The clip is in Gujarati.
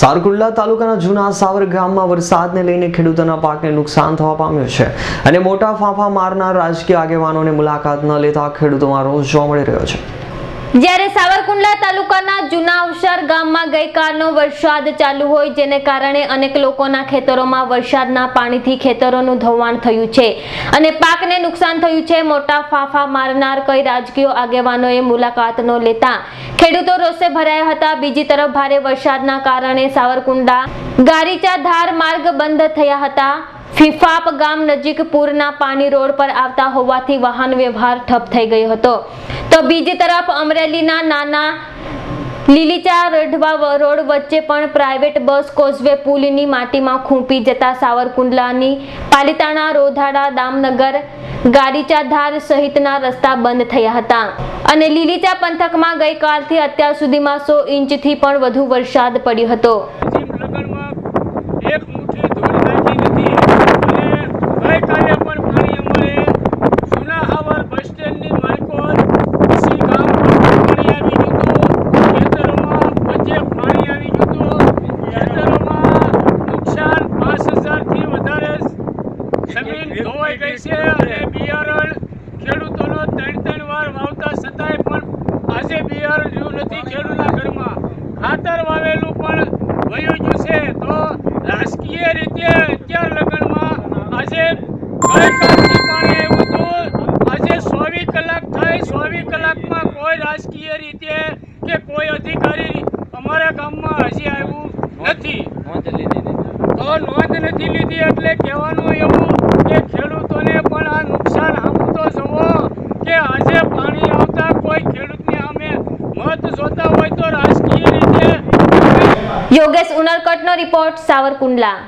સારકુંડલા તાલુકાના જૂના સાવર ગામમાં વરસાદને લઈને ખેડૂતોના પાકને નુકસાન થવા પામ્યું છે અને મોટા ફાંફા મારનાર રાજકીય આગેવાનોને મુલાકાત ન લેતા ખેડૂતોમાં રોષ જોવા મળી રહ્યો છે. જ્યારે સાવરકુંડલા તાલુકાના જૂના અવસર ગામમાં ગઈકાલનો વરસાદ ચાલુ હોય, જેને કારણે અનેક લોકોના ખેતરોમાં વરસાદના પાણીથી ખેતરોનું ધોવાણ થયું છે અને પાકને નુકસાન થયું છે. મોટા ફાફા મારનાર કઈ રાજકીય આગેવાનોએ મુલાકાત ન લેતા ખેડૂતો રોષે ભરાયા હતા. બીજી તરફ ભારે વરસાદના કારણે સાવરકુંડલા ગારીચા ધાર માર્ગ બંધ થયા હતા. ફિફાપ ગામ નજીક પૂરના પાણી રોડ પર આવતા હોવાથી વાહન વ્યવહાર ઠપ થઈ ગયો હતો. તો બીજી તરફ અમરેલીના નાના લીલીચા રઢવા રોડ વચ્ચે પણ પ્રાઇવેટ બસ કોઝવે પુલની માટીમાં ખૂંપી જતા સાવરકુંડલાની પાલિતાણા, રોધાડા, દામનગર ગાડીચાધાર સહિતના રસ્તા બંધ થયા હતા. અને લીલીચા પંથકમાં ગઈકાલથી અત્યાર સુધીમાં સો ઇંચથી પણ વધુ વરસાદ પડ્યો હતો પશ્ચિમ લગનમાં એક મુઠ્ઠી ધૂળ નાખી નથી અને ગઈકાલે પણ પાણી અમારે જૂના હાવર બસ સ્ટેન્ડની માલકોટ સી ગામ પાણી આવી ગયું ખેતરોમાં વચ્ચે પાણી આવી ગયું ખેતરોમાં નુકસાન પાંચ હજારથી વધારે ધોવાઈ ગઈ છે અને બિયારણ ખેડૂતોનો ત્રણ ત્રણ વાર વાવતા છતાંય પણ આજે બિયારણ રહ્યું નથી ખેડૂતના ઘરમાં. ખાતર વાવેલું પણ વયું ગયું છે. તો રાજકીય રીતે અત્યાર લગ્નમાં આજે ગઈકાલથી પાણી આવ્યું હતું? આજે ચોવીસ કલાક થાય ચોવીસ કલાકમાં કોઈ રાજકીય રીતે કે કોઈ અધિકારી અમારા ગામમાં હજી આવ્યું નથી. તો નોંધ નથી લીધી એટલે કહેવાનું એવું કે ખેડૂતોને પણ આ નુકસાન આમ તો કે આજે પાણી આવતા કોઈ ખેડૂતને અમે મત જોતા હોય તો રાજકીય રીતે યોગેશ ઉનરકટનો રિપોર્ટ સાવરકુંડલા.